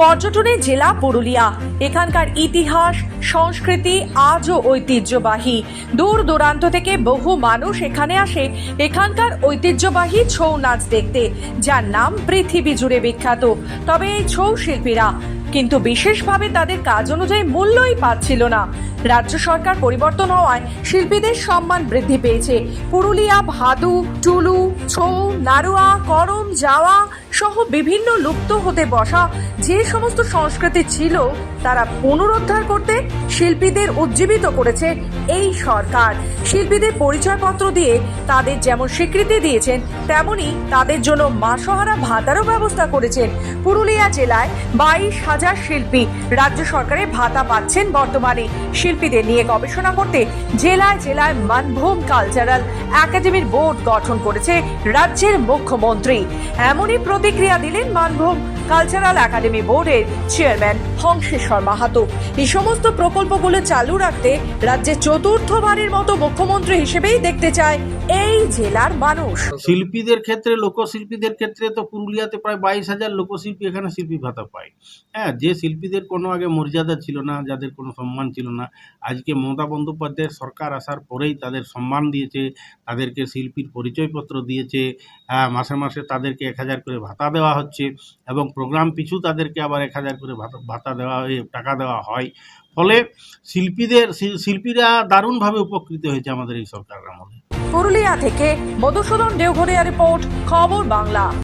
পর্যটনের জেলা পুরুলিয়া। এখানকার ইতিহাস, সংস্কৃতি আজও ঐতিহ্যবাহী। দূর দূরান্ত থেকে বহু মানুষ এখানে আসে এখানকার ঐতিহ্যবাহী ছৌ নাচ দেখতে, যার নাম পৃথিবী জুড়ে বিখ্যাত। তবে এই ছৌ শিল্পীরা কিন্তু বিশেষভাবে তাদের কাজ অনুযায়ী মূল্যই পাচ্ছিল না। রাজ্য সরকার পরিবর্তন হওয়ায় শিল্পীদের সম্মান বৃদ্ধি পেয়েছে। পুরুলিয়া, ভাদু, টুলু, ছৌ নারুয়া করম, যাওয়া সহ বিভিন্ন লুপ্ত হতে বসা যে সমস্ত সংস্কৃতি ছিল, তারা পুনরুদ্ধার করতে শিল্পীদের উজ্জীবিত করেছে এই সরকার। শিল্পীদের পরিচয়পত্র দিয়ে তাদের যেমন স্বীকৃতি দিয়েছেন, তেমনি তাদের জন্য মাসহারা ভাতারও ব্যবস্থা করেছেন। পুরুলিয়া জেলায় বাইশ হাজার শিল্পী রাজ্য সরকারের ভাতা পাচ্ছেন বর্তমানে। শিল্পীদের নিয়ে গবেষণা করতে জেলায় জেলায় মানভূম কালচারাল একাডেমির বোর্ড গঠন করেছে রাজ্যের মুখ্যমন্ত্রী। এমনই প্রতিক্রিয়া দিলেন মানভূম কালচারাল একাডেমি বোর্ডের চেয়ারম্যান হংসেশ্বর মাহাতো এই সমস্ত প্রকল্পগুলো চালু রাখতে রাজ্যে চতুর্থবারের মতো মুখ্যমন্ত্রী হিসেবেই দেখতে চায় জেলার মানুষ। শিল্পীদের ক্ষেত্রে, লোকশিল্পীদের ক্ষেত্রে তো পুরুলিয়াতে প্রায় বাইশ হাজার লোকশিল্পী এখানে শিল্পী ভাতা পায়। হ্যাঁ যে শিল্পীদের কোনো আগে মর্যাদা ছিল না, যাদের কোনো সম্মান ছিল না, আজকে মমতা বন্দ্যোপাধ্যায়ের সরকার আসার পরেই তাদের সম্মান দিয়েছে, তাদেরকে শিল্পীর পরিচয়পত্র দিয়েছে হ্যাঁ মাসে মাসে তাদেরকে এক হাজার করে ভাতা দেওয়া হচ্ছে এবং প্রোগ্রাম পিছু তাদেরকে আবার এক হাজার করে ভাতা দেওয়া টাকা দেওয়া হয়। ফলে শিল্পীদের শিল- শিল্পীরা দারুণভাবে উপকৃত হয়েছে আমাদের এই সরকারের আমলে। পুরুলিয়া থেকে মধুসূদন দেওঘরিয়া রিপোর্ট খবর বাংলা।